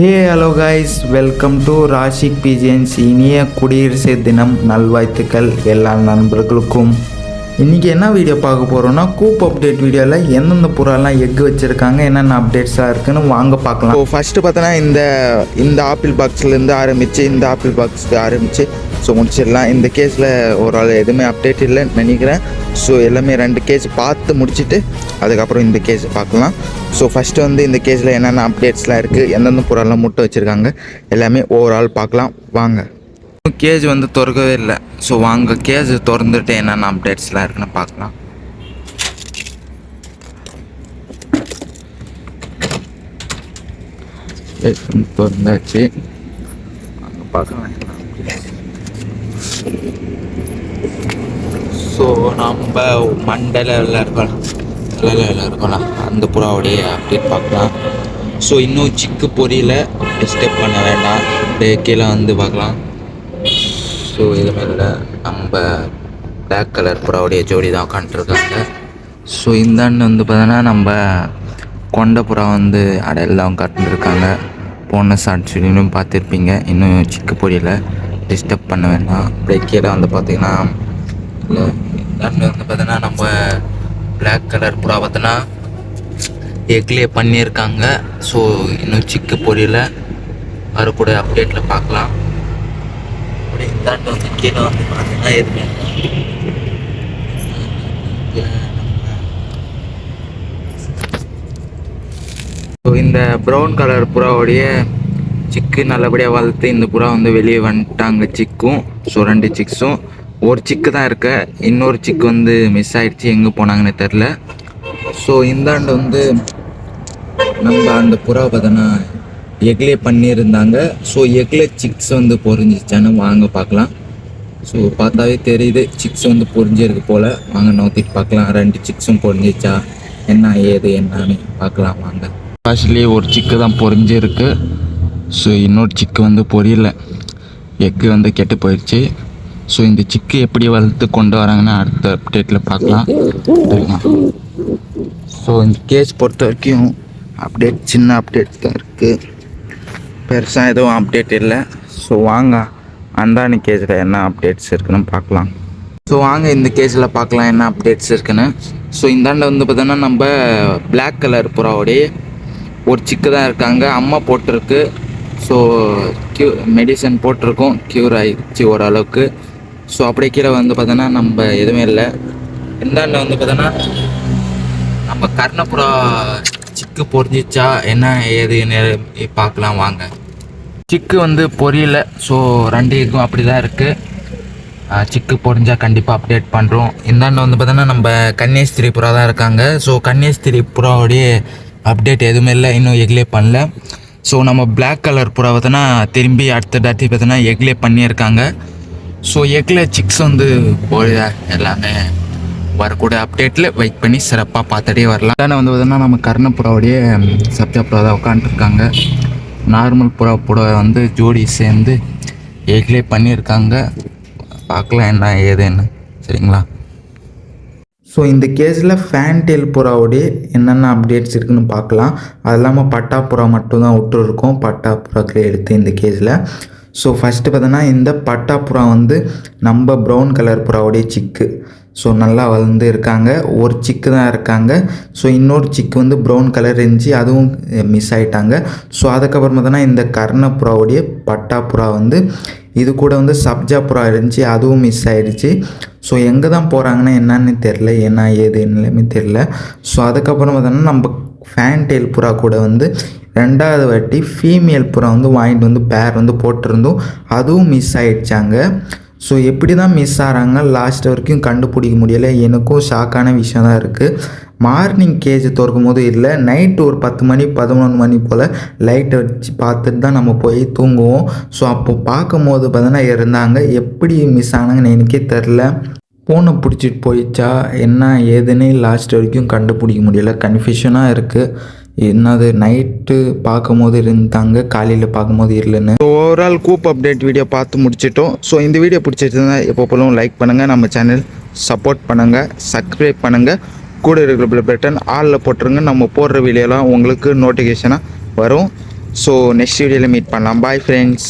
Hey hello guys welcome to Rashik pigeons இனிய குடியரசு தினம் நல்வாழ்த்துக்கள் எல்லா நண்பர்களுக்கும். இன்றைக்கி என்ன வீடியோ பார்க்க போகிறோம்னா கூப் அப்டேட் வீடியோவில் எந்தெந்த புறாலாம் எக் வச்சுருக்காங்க என்னென்ன அப்டேட்ஸாக இருக்குன்னு வாங்க பார்க்கலாம். ஸோ ஃபஸ்ட்டு பார்த்தோன்னா இந்த இந்த ஆப்பிள் பாக்ஸ்லேருந்து ஆரம்பித்து இந்த ஆப்பிள் பாக்ஸ்க்கு ஆரம்பித்து ஸோ முடிச்சிடலாம். இந்த கேஸில் ஒரு ஆள் எதுவுமே அப்டேட் இல்லைன்னு நினைக்கிறேன். ஸோ எல்லாமே ரெண்டு கேஸ் பார்த்து முடிச்சுட்டு அதுக்கப்புறம் இந்த கேஸ் பார்க்கலாம். ஸோ ஃபஸ்ட்டு வந்து இந்த கேஸில் என்னென்ன அப்டேட்ஸ்லாம் இருக்குது எந்தெந்த புறாலாம் முட்டை வச்சுருக்காங்க எல்லாமே ஓவரால் பார்க்கலாம். வாங்க. கேஜ் வந்து திறக்கவே இல்லை. ஸோ வாங்க கேஜ் திறந்துட்டு என்னென்ன அப்டேட்ஸ்லாம் இருக்குன்னு பார்க்கலாம். கேஜ் வந்து திறந்தாச்சு. அங்கே பார்க்கலாம். ஸோ நம்ம மண்டை லெவலில் இருக்கலாம் லெவலில் இருக்கலாம் அந்த புறாவுடைய அப்டேட் பார்க்கலாம். ஸோ இன்னும் சிக்கு பொரியல டிஸ்டர்ப் பண்ண வேண்டாம். அப்படியே கீழே வந்து பார்க்கலாம். ஸோ இல்லை நம்ம பிளாக் கலர் புறாவுடைய ஜோடி தான் உட்காந்துருக்காங்க ஸோ இந்தாண்டு வந்து பார்த்தோன்னா நம்ம கொண்ட புறா வந்து அடையல்தான் உட்காந்துருக்காங்க போன ஷார்ட் பார்த்துருப்பீங்க. இன்னும் சிக்கு பொடியில் டிஸ்டர்ப் பண்ண வேண்டாம். அப்படியே கீழே வந்து பார்த்தீங்கன்னா இல்லை இந்தாண்டு வந்து பார்த்தோன்னா நம்ம பிளாக் கலர் புறா பார்த்தோன்னா எக்லே பண்ணியிருக்காங்க. ஸோ இன்னும் சிக்கு பொரியல வரக்கூடிய அப்டேட்டில் பார்க்கலாம். அப்படி இந்தாண்டு வந்து கீழே வந்து பார்த்தீங்கன்னா எதுவுமே ஸோ இந்த ப்ரௌன் கலர் புறாவுடைய சிக்கு நல்லபடியாக வளர்த்து இந்த புறா வந்து வெளியே வந்துட்டாங்க சிக்கும் ஸோ ரெண்டு சிக்ஸும் ஒரு சிக்கு தான் இருக்க. இன்னொரு சிக்கு வந்து மிஸ் ஆகிடுச்சு எங்கே போனாங்கன்னு தெரில ஸோ இந்தாண்டு வந்து நம்ம அந்த புறா பார்த்தோன்னா எக்லே பண்ணியிருந்தாங்க. ஸோ எக்லே சிக்ஸ் வந்து பொறிஞ்சிச்சான்னு வாங்க பார்க்கலாம். ஸோ பார்த்தாவே தெரியுது சிக்ஸ் வந்து பொறிஞ்சிருக்கு போல். வாங்க நோத்திட்டு பார்க்கலாம். ரெண்டு சிக்ஸும் பொறிஞ்சிச்சா என்ன ஏது என்னன்னு பார்க்கலாம் வாங்க. ஃபர்ஸ்ட்லேயே ஒரு சிக்கு தான் பொறிஞ்சிருக்கு. ஸோ இன்னொரு சிக்கு வந்து பொரியல. எக்கு வந்து கெட்டு போயிடுச்சு ஸோ இந்த சிக்கு எப்படி வளர்த்து கொண்டு வராங்கன்னு அடுத்த அப்டேட்டில் பார்க்கலாம். ஸோ இந்த கேஸ் பொறுத்த வரைக்கும் அப்டேட் சின்ன அப்டேட் தான் இருக்குது பெருசாக எதுவும் அப்டேட் இல்லை. ஸோ வாங்க. அந்தானி கேஸில் என்ன அப்டேட்ஸ் இருக்குன்னு பார்க்கலாம். ஸோ வாங்க இந்த கேஸில் பார்க்கலாம் என்ன அப்டேட்ஸ் இருக்குன்னு. ஸோ இந்தாண்ட வந்து பார்த்தோன்னா நம்ம பிளாக் கலர் புறாவோடைய ஒரு சிக்கு தான் இருக்காங்க. அம்மா போட்டிருக்கு. ஸோ க்யூ மெடிசன் போட்டிருக்கோம். க்யூர் ஆயிடுச்சு ஓரளவுக்கு. ஸோ அப்படியே கீழே வந்து பார்த்தோன்னா நம்ம எதுவுமே இல்லை. இந்தாண்ட வந்து பார்த்தோன்னா நம்ம கர்ணப்புறா சிக்கு பொரிஞ்சிச்சா என்ன ஏதுன்னு பார்க்கலாம் வாங்க. சிக்கு வந்து பொரியல ஸோ ரெண்டு இதுக்கும் அப்படி தான் இருக்குது சிக்கு பொரிஞ்சால் கண்டிப்பாக அப்டேட் பண்ணுறோம் இந்தாண்ட வந்து பார்த்தோன்னா நம்ம கன்னியாஸ்திரி புறா தான் இருக்காங்க. ஸோ கன்னியாஸ்திரி புறாவுடைய அப்டேட் எதுவுமே இல்லை இன்னும் எக்லே பண்ணல. ஸோ நம்ம பிளாக் கலர் புறா பார்த்தோன்னா திரும்பி அடுத்த தாட்டி பார்த்தோன்னா எக்லே பண்ணியிருக்காங்க. ஸோ எக்ல சிக்ஸ் வந்து போகுதா எல்லாமே வரக்கூடிய அப்டேட்டில் வெயிட் பண்ணி சிறப்பாக பார்த்துட்டே வரலாம். ஆனால் வந்து பார்த்தோன்னா நம்ம கர்ணப்புறாவுடைய சப்ஜா புறா தான் உட்காந்துருக்காங்க நார்மல் புறா புடவை வந்து ஜோடி சேர்ந்து ஏக்லே பண்ணியிருக்காங்க. பார்க்கலாம் என்ன ஏதுன்னு சரிங்களா? ஸோ இந்த கேஸில் ஃபேன்டெயில் புறாவுடைய என்னென்ன அப்டேட்ஸ் இருக்குன்னு பார்க்கலாம். அது இல்லாமல் பட்டா புறா மட்டும்தான் விட்டுருக்கோம் பட்டா புறாக்களை எடுத்து இந்த கேஸில் ஸோ ஃபஸ்ட்டு பார்த்தோன்னா இந்த பட்டா புறா வந்து நம்ம ப்ரௌன் கலர் புறாவுடைய சிக்கு ஸோ நல்லா வளர்ந்து இருக்காங்க. ஒரு சிக்கு தான் இருக்காங்க. ஸோ இன்னொரு சிக்கு வந்து ப்ரௌன் கலர் இருந்துச்சு. அதுவும் மிஸ் ஆகிட்டாங்க ஸோ அதுக்கப்புறம் பார்த்தோன்னா இந்த கர்ண புறாவுடைய பட்டா புறா வந்து இது கூட வந்து சப்ஜா புறா இருந்துச்சு. அதுவும் மிஸ் ஆகிடுச்சு ஸோ எங்கே தான் போகிறாங்கன்னா என்னன்னு தெரில என்ன ஏது என்னமே தெரில ஸோ அதுக்கப்புறம் பார்த்தோன்னா நம்ம ஃபேன்டெயில் புறா கூட வந்து ரெண்டாவது வாட்டி ஃபீமேல் புறா வந்து வாங்கிட்டு வந்து பேர் வந்து போட்டிருந்தோம். அதுவும் மிஸ் ஆகிடுச்சாங்க ஸோ எப்படி தான் மிஸ் ஆகிறாங்க லாஸ்ட் வரைக்கும் கண்டுபிடிக்க முடியலை. எனக்கும் ஷாக்கான விஷயம் தான் இருக்குது மார்னிங் கேஜ் திறக்கும் போது இல்லை நைட்டு ஒரு பத்து மணி பதினொன்று மணி போல் லைட்டை வச்சு பார்த்துட்டு தான் நம்ம போய் தூங்குவோம். ஸோ அப்போ பார்க்கும் போது பார்த்தோன்னா இருந்தாங்க எப்படி மிஸ் ஆனாங்கன்னு எனக்கே தெரில ஃபோனை பிடிச்சிட்டு போயிடுச்சா என்ன ஏதுன்னு லாஸ்ட் வரைக்கும் கண்டுபிடிக்க முடியல. கன்ஃபியூஷனாக இருக்குது என்னது நைட்டு பார்க்கும்போது இருந்தாங்க காலையில் பார்க்கும்போது இல்லைன்னு so overall coop update video பார்த்து முடிச்சிட்டோம். ஸோ இந்த வீடியோ பிடிச்சிருந்தா எப்போ போலும் லைக் பண்ணுங்கள் நம்ம சேனல் சப்போர்ட் பண்ணுங்கள் சப்ஸ்கிரைப் பண்ணுங்கள் கூட இருக்கிற பட்டன் ஆளில் போட்டுருங்க. நம்ம போடுற வீடியோலாம் உங்களுக்கு நோட்டிஃபிகேஷனாக வரும். ஸோ நெக்ஸ்ட் வீடியோவில் மீட் பண்ணலாம். Bye friends